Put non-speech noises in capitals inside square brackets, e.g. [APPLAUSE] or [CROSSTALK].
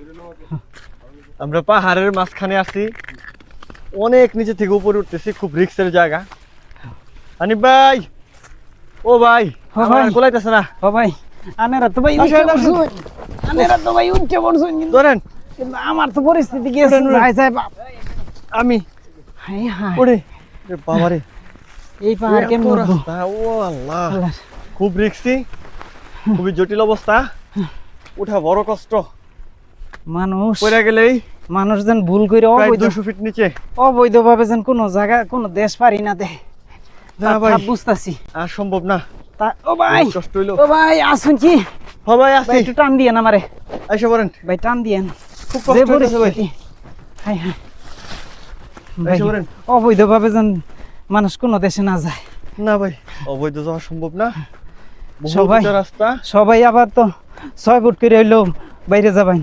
[LAUGHS] আমরা পাহাড়ের মাঝখানে আছি। অনেক নিচে থেকে উপরে উঠতেছি খুব রিক্সের জায়গা। হানিফ ভাই! ও ভাই আমার না। ও ভাই আনেরা তো ভাই উঠে আসেন, আসেন। পড়ছুন আনেরা তো ভাই উঠে পড়ছুন কিন্তু ধরেন। কিন্তু আমার তো পরিস্থিতি গেছে আমি। হাই হাই ওরে এ বাবারে। এই পাহাড় কেমন রাস্তা, ও আল্লাহ। আল্লাহ। খুব রিক্সি খুবই জটিল অবস্থা। উঠা বড় কষ্ট। মানুষ। পড়ে গেলেই মানুষ যেন ভুল করে অবৈধ ফিট নিচে। অবৈধভাবে যেন কোনো জায়গা কোনো দেশ পারি না দে। বুঝতাছি। আর সম্ভব না। তা ও ভাই! কষ্ট হইল। ও ভাই আসুন কি? হ ভাই ভাই আসি একটু টান দিয়েন আমারে। আইসা পড়েন। ভাই টান দিয়েন। খুব কষ্ট হইতেছে ভাই। Hi hi. আইসা অবৈধভাবে যেন মানুষ কোনো দেশে না যায়। না ভাই অবৈধ যাওয়া সম্ভব না। সবাই- রাস্তা। সবাই আবার তো ছয় ফুট করে হইলেও বাইরে যাবেন।